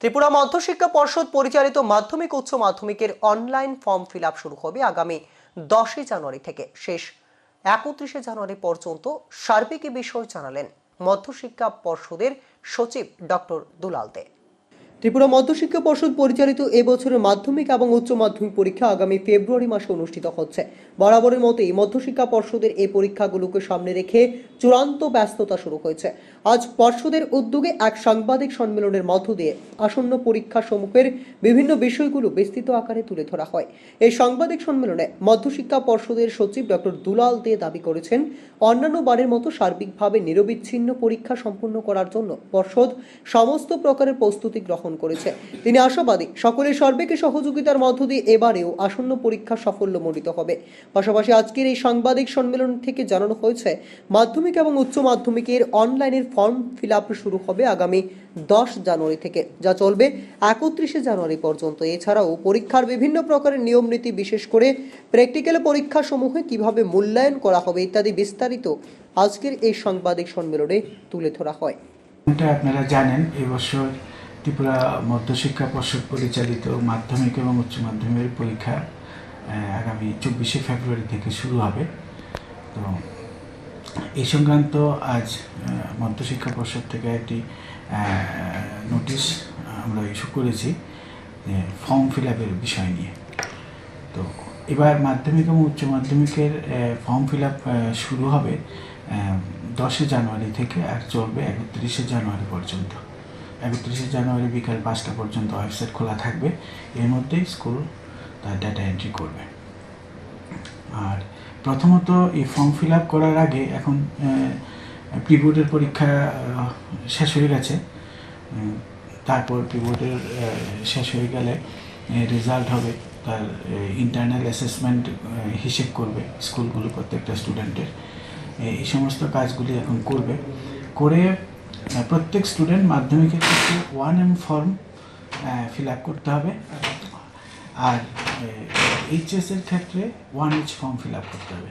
ত্রিপুরা মধ্যশিক্ষা পর্ষদ পরিচালিত মাধ্যমিক উচ্চ মাধ্যমিকের অনলাইন ফর্ম ফিল শুরু হবে আগামী দশই জানুয়ারি থেকে। শেষ একত্রিশে জানুয়ারি পর্যন্ত সার্বিক বিষয় জানালেন মধ্যশিক্ষা পর্ষদের সচিব ডক্টর দুলাল দে। ত্রিপুরা মধ্যশিক্ষা পর্ষদ পরিচালিত এবছরের মাধ্যমিক এবং উচ্চ মাধ্যমিক পরীক্ষা আগামী ফেব্রুয়ারি মাসে অনুষ্ঠিত হচ্ছে। বরাবরের মতোই মধ্যশিক্ষা পর্ষদের এই পরীক্ষাগুলোকে সামনে রেখে চূড়ান্ত ব্যস্ততা শুরু হয়েছে। আজ পর্ষদের উদ্যোগে এক সাংবাদিক সম্মেলনের মধ্য দিয়ে আসন্ন পরীক্ষা সমূহের বিভিন্ন বিষয়গুলো বিস্তৃত আকারে তুলে ধরা হয়। এই সাংবাদিক সম্মেলনে মধ্যশিক্ষা পর্ষদের সচিব ডক্টর দুলাল দে দাবি করেছেন, অন্যান্য বারের মতো সার্বিকভাবে নিরবিচ্ছিন্ন পরীক্ষা সম্পন্ন করার জন্য পর্ষদ সমস্ত প্রকারের প্রস্তুতি গ্রহণ করেছে। তিনি আশাবাদী, সকলের সর্বেকে সহযোগিতার মধ্য দিয়ে এবারেও আসন্ন পরীক্ষা সাফল্যমণ্ডিত হবে। পাশাপাশি আজকের এই সাংবাদিক সম্মেলন থেকে জানানো হয়েছে, মাধ্যমিক এবং উচ্চ মাধ্যমিকের অনলাইনের ফর্ম ফিল শুরু হবে আগামী দশ জানুয়ারি থেকে, যা চলবে একত্রিশে জানুয়ারি পর্যন্ত। এছাড়াও পরীক্ষার বিভিন্ন প্রকারের নিয়ম নীতি, বিশেষ করে প্র্যাকটিক্যাল পরীক্ষা সমূহে কীভাবে মূল্যায়ন করা হবে ইত্যাদি বিস্তারিত আজকের এই সাংবাদিক সম্মেলনে তুলে ধরা হয়। আপনারা জানেন এবছর ত্রিপুরা মধ্যশিক্ষা পর্ষদ পরিচালিত মাধ্যমিক এবং উচ্চ মাধ্যমিকের পরীক্ষা আগামী চব্বিশে ফেব্রুয়ারি থেকে শুরু হবে। তো এই সংক্রান্ত আজ মধ্যশিক্ষা পর্ষদ থেকে একটি নোটিশ আমরা ইস্যু করেছি ফর্ম ফিল আপের বিষয় নিয়ে। তো এবার মাধ্যমিক এবং উচ্চ মাধ্যমিকের ফর্ম ফিল আপ শুরু হবে দশে জানুয়ারি থেকে আর চলবে একত্রিশে জানুয়ারি পর্যন্ত। একত্রিশে জানুয়ারি বিকাল পাঁচটা পর্যন্ত ওয়েবসাইট খোলা থাকবে। এর মধ্যেই স্কুল তার ডাটা এন্ট্রি করবে। আর প্রথমত এই ফর্ম ফিল আপ করার আগে এখন প্রিবোর্ডের পরীক্ষা শেষ হয়ে গেছে। তারপর প্রিবোর্ডের শেষ হয়ে গেলে রেজাল্ট হবে তার ইন্টারনাল অ্যাসেসমেন্ট হিসেব করবে স্কুলগুলো প্রত্যেকটা স্টুডেন্টের এই সমস্ত কাজগুলি এখন করবে। করে প্রত্যেক স্টুডেন্ট মাধ্যমিকের ক্ষেত্রে one M form fill up করতে হবে। আর এইচএসের ক্ষেত্রে one H form fill up করতে হবে।